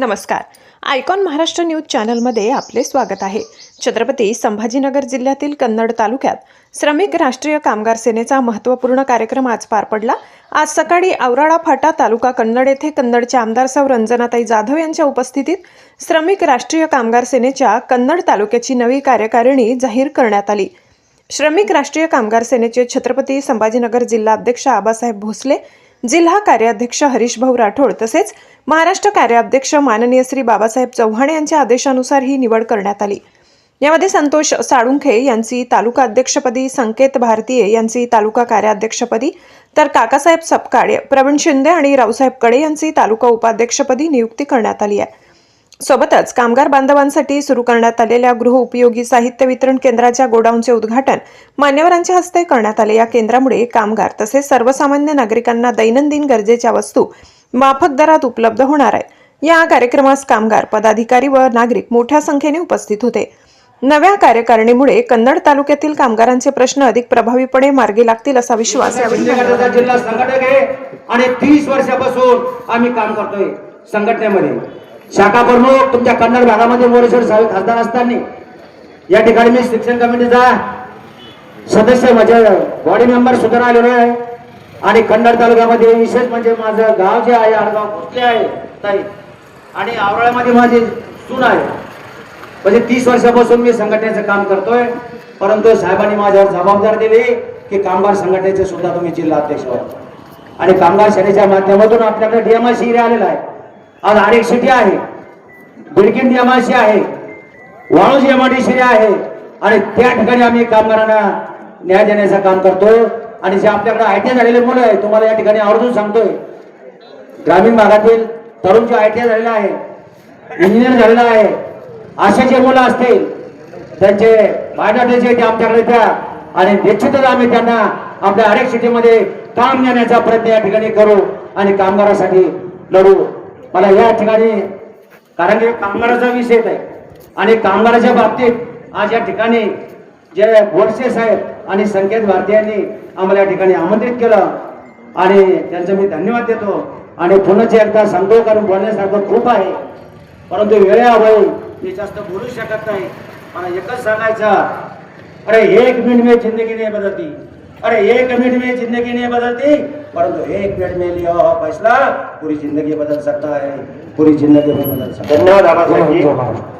नमस्कार. Icon Maharashtra news चॅनलमध्ये आपले स्वागत आहे. छत्रपती संभाजीनगर जिल्ह्यातील कन्नड तालुक्यात श्रमिक राष्ट्रीय कामगार सेनेचा महत्त्वपूर्ण कार्यक्रम आज पार पडला. आज सकाळी औराळा फाटा तालुका कन्नड येथे कन्नडचे आमदार सौ. रंजनाताई जाधव यांच्या उपस्थितीत श्रमिक राष्ट्रीय कामगार सेनेच्या कन्नड तालुक्याची नवी कार्यकारिणी जाहीर करण्यात आली. श्रमिक राष्ट्रीय कामगार सेनेचे छत्रपती संभाजीनगर जिल्हा अध्यक्ष आबासाहेब भोसले जिल्हा कार्याध्यक्ष हरीशभाऊ राठोड तसेच महाराष्ट्र कार्याध्यक्ष माननीय श्री बाबासाहेब चव्हाण यांच्या आदेशानुसार ही निवड करण्यात आली. यामध्ये संतोष साळुंखे यांची तालुका अध्यक्षपदी संकेत भारतीय यांची तालुका कार्याध्यक्षपदी तर काकासाहेब सपकाळ प्रवीण शिंदे आणि रावसाहेबकडे यांची तालुका उपाध्यक्षपदी नियुक्ती करण्यात आली आहे. सोबतच कामगार बांधवांसाठी सुरू करण्यात आलेल्या गृहउपयोगी साहित्य वितरण केंद्राच्या गोडाऊनचे उद्घाटन मान्यवरांच्या हस्ते करण्यात आले. या केंद्रामुळे कामगार तसेच सर्वसामान्य नागरिकांना दैनंदिन गरजेच्या वस्तू माफक दरात उपलब्ध होणार आहेत या कार्यक्रमास कामगार पदाधिकारी व नागरिक मोठ्या संख्येने उपस्थित होते. नव्या कार्यकारिणीमुळे कन्नड तालुक्यातील कामगारांचे प्रश्न अधिक प्रभावीपणे मार्गी लागतील असा विश्वास जिल्हा संघटक आहे आणि तीस वर्षापासून आम्ही काम करतोय संघटनेमध्ये. शाखा प्रमुख तुमच्या कन्नड भागामध्ये मोरेश्वर साहेब खासदार असताना. या ठिकाणी मी शिक्षण कमिटीचा सदस्य म्हणजे बॉडी मेंबर सुद्धा आलेलो आहे. आणि कन्नड तालुक्यामध्ये विशेष म्हणजे माझं गाव जे आहे आडगाव भोसले आहे ताई? आणि आवराळ्यामध्ये माझी सून आहे. म्हणजे तीस वर्षापासून मी संघटनेचं काम करतोय. परंतु साहेबांनी माझ्यावर जबाबदार दिली की कामगार संघटनेचे सुद्धा तुम्ही जिल्हा अध्यक्ष व्हा. आणि कामगार सेनेच्या माध्यमातून आपल्याकडे डीएमआयसी आलेला आहे. आज आरेक सिटी आहे. बिडकिन डीएमआयसी आहे. वाळूज एमआयडीसी आहे. आणि त्या ठिकाणी आम्ही कामगारांना न्याय देण्याचं काम करतोय. आणि जे आपल्याकडे आय टी झालेले मुलं आहे तुम्हाला या ठिकाणी आवर्जून सांगतोय. ग्रामीण भागातील तरुण जे आय टी झालेला आहे. इंजिनियर झालेला आहे. असे जे मुलं असतील त्यांचे बायोडाटे जे ते आमच्याकडे द्या आणि निश्चितच आम्ही त्यांना आपल्या हरेक सिटीमध्ये काम देण्याचा प्रयत्न या ठिकाणी करू आणि कामगारासाठी लढू. मला या ठिकाणी कारण की कामगाराचा विषय आहे. आणि कामगाराच्या बाबतीत आज या ठिकाणी जे बोरसे साहेब आणि संकेत भारती यांनी आम्हाला या ठिकाणी आमंत्रित केलं. आणि त्यांचं मी धन्यवाद देतो. आणि पुन्हा एकदा सांगतो कारण बोलण्यासारखं खूप आहे. परंतु वेळेअभावी मी जास्त बोलू शकत नाही. मला एकच सांगायचं अरे एक मिनिट मी जिंदगी नाही बदलती. अरे एक मिनट में जिंदगी नहीं बदलती परंतु एक मिनट में लिया हुआ फैसला पूरी जिंदगी बदल सकता है पूरी जिंदगी में बदल सकता। है धन्यवाद।